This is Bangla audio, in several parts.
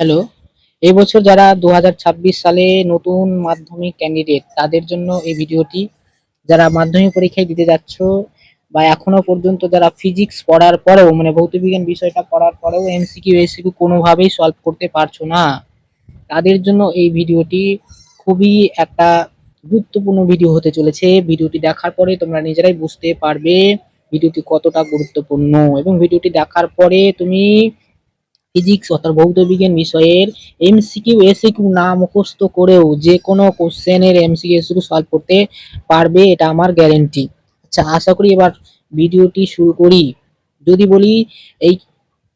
হ্যালো এই বছর যারা দু হাজার ছাব্বিশ সালে নতুন মাধ্যমিক ক্যান্ডিডেট তাদের জন্য এই ভিডিওটি যারা মাধ্যমিক পরীক্ষায় দিতে যাচ্ছ বা এখনও পর্যন্ত যারা ফিজিক্স পড়ার পরেও মানে ভৌতবিজ্ঞান বিষয়টা পড়ার পরেও এমসিকিউ এসিকিউ কোনোভাবেই সলভ করতে পারছ না, তাদের জন্য এই ভিডিওটি খুবই একটা গুরুত্বপূর্ণ ভিডিও হতে চলেছে। ভিডিওটি দেখার পরে তোমরা নিজেরাই বুঝতে পারবে ভিডিওটি কতটা গুরুত্বপূর্ণ এবং ভিডিওটি দেখার পরে তুমি ফিজিক্স অর্থাৎ ভৌতবিজ্ঞান বিষয়ের এমসিকিউ এসিকিউ না মুখস্থ করেও যে কোনো কোশ্চেনের এমসিকিউ এসিকিউ সলভ করতে পারবে, এটা আমার গ্যারেন্টি আচ্ছা আশা করি এবার ভিডিওটি শুরু করি। যদি বলি, এই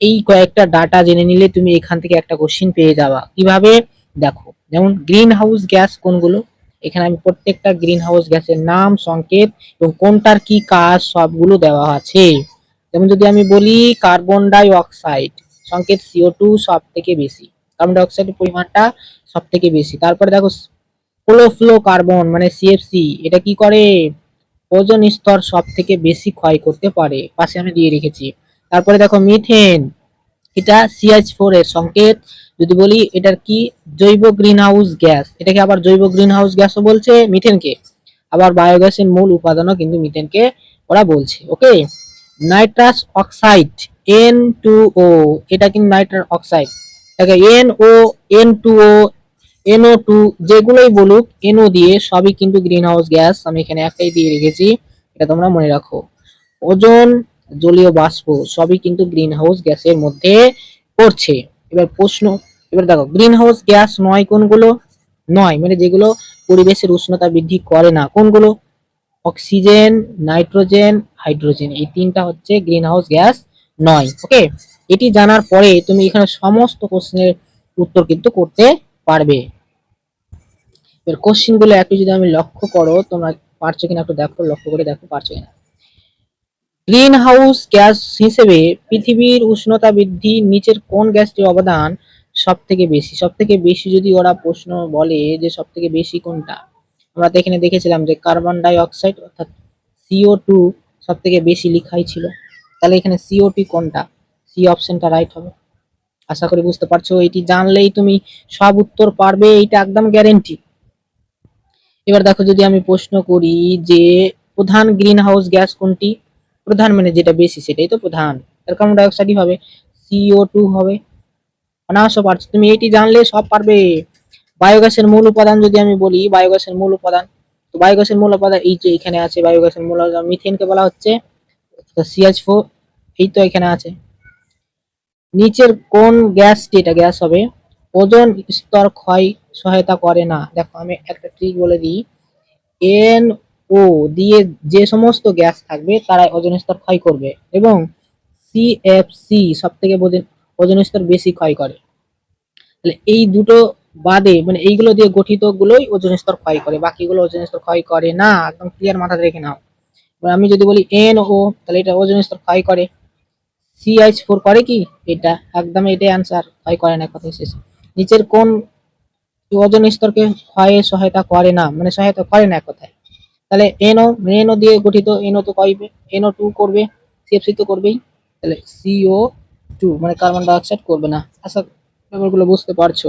এই কয়েকটা ডাটা জেনে নিলে তুমি এখান থেকে একটা কোশ্চেন পেয়ে যাবা। কীভাবে? দেখো, যেমন গ্রিন হাউস গ্যাস কোনগুলো? এখানে আমি প্রত্যেকটা গ্রিন হাউস গ্যাসের নাম, সংকেত এবং কোনটার কি কাজ সবগুলো দেওয়া আছে। যেমন যদি আমি বলি কার্বন ডাই অক্সাইড সংকেত সিও টু সব থেকে বেশি। কার্বন ডাই অক্সাইডের পরিমাণটা সব থেকে বেশি। তারপরে দেখো ক্লোফ্লো কার্বন মানে সিএফসি এটা কি করে? ওজন স্তর সব থেকে বেশি ক্ষয় করতে পারে। পাশে আমি দিয়ে রেখেছি। তারপরে দেখো মিথেন এটা সিএইচ ফোর এর সংকেত। যদি বলি, এটার কি? জৈব গ্রিন হাউস গ্যাস এটাকে আবার জৈব গ্রিন হাউস গ্যাসও বলছে মিথেনকে আবার বায়োগ্যাসের মূল উপাদানও কিন্তু মিথেনকে ওরা বলছে ওকে nitrous oxide N two O এটা কিন্তু নাইট্রাস অক্সাইড। এটাকে N O N two O two যেগুলোই বলুক এনও দিয়ে সবই কিন্তু গ্রিন হাউস গ্যাস আমি এখানে একটাই দিয়ে রেখেছি, এটা তোমরা মনে রাখো। ওজন, জলীয় বাষ্প, সবই কিন্তু গ্রিন হাউস গ্যাসের মধ্যে পড়ছে। এবার প্রশ্ন, এবার দেখো গ্রিন হাউস গ্যাস নয় কোনগুলো? নয় মানে যেগুলো পরিবেশের উষ্ণতা বৃদ্ধি করে না, কোনগুলো? অক্সিজেন, নাইট্রোজেন, হাইড্রোজেন, এই তিনটা হচ্ছে গ্রিন হাউস গ্যাস নয় ওকে এটি জানার পরে তুমি এখানে সমস্ত কোশ্চেনের উত্তর কিন্তু করতে পারবে। এবার কোশ্চেনগুলো একটু যদি আমি লক্ষ্য করো, তোমরা পারছ কিনা একটু দেখো, লক্ষ্য করে দেখো পারছ কিনা। গ্রিন হাউস গ্যাস হিসেবে পৃথিবীর উষ্ণতা বৃদ্ধি নিচের কোন গ্যাসটির অবদান সব থেকে বেশি? সব থেকে বেশি যদি ওরা প্রশ্ন বলে যে সব থেকে বেশি কোনটা? আমরা তো এখানে দেখেছিলাম যে কার্বন ডাই অক্সাইড অর্থাৎ সিও টু সব থেকে বেশি লিখাই ছিল। তাহলে এখানে সিও টু কোনটা? সি অপশনটা রাইট হবে। আশা করি বুঝতে পারছ, এটি জানলেই তুমি সব উত্তর পারবে, এইটা একদম গ্যারেন্টি এবার দেখো, যদি আমি প্রশ্ন করি যে প্রধান গ্রিন হাউস গ্যাস কোনটি? প্রধান মানে যেটা বেশি, সেটাই তো প্রধান। তার কার্বন ডাইঅক্সাইডই হবে সিও টু হবে। অনায়াসও পারছ, তুমি এটি জানলে সব পারবে। বায়োগ্যাসের মূল উপাদান যদি আমি বলি বায়োগ্যাসের মূল উপাদান, তো বায়োগ্যাসের মূল উপাদান এই যে এখানে আছে বায়োগ্যাসের মূল মিথেনকে বলা হচ্ছে সিএইচ ফোর এই তো এখানে আছে। নিচের কোন গ্যাসটি এটা গ্যাস হবে, ওজন স্তর ক্ষয় সহায়তা করে না। দেখো, আমি একটা ট্রিক বলে দিই। এন ও দিয়ে যে সমস্ত গ্যাস থাকবে তারা ওজন স্তর ক্ষয় করবে এবং সিএফসি সব থেকে ওজন স্তর বেশি ক্ষয় করে। তাহলে এই দুটো বাদে মানে এইগুলো দিয়ে গঠিত গুলোই ওজন স্তর ক্ষয় করে, বাকিগুলো ওজন স্তর ক্ষয় করে না। একদম ক্লিয়ার মাথাতে রেখে নাও। আমি যদি বলি এন ও তাহলে এটা ওজন স্তর ক্ষয় করে। সিএইচ ফোর করে কি? এটা একদম এটাই আনসার ক্ষয় করে না কথা শেষ। নিচের কোন ওজন স্তরকে ক্ষয়ে সহায়তা করে না? মানে সহায়তা করে না এক কথায়। তাহলে এনও এনও দিয়ে গঠিত এনও তো কইবে এনও টু করবে সিএফসি তো করবেই। তাহলে সিও টু মানে কার্বন ডাইঅক্সাইড করবে না। আশা, ব্যাপারগুলো বুঝতে পারছ?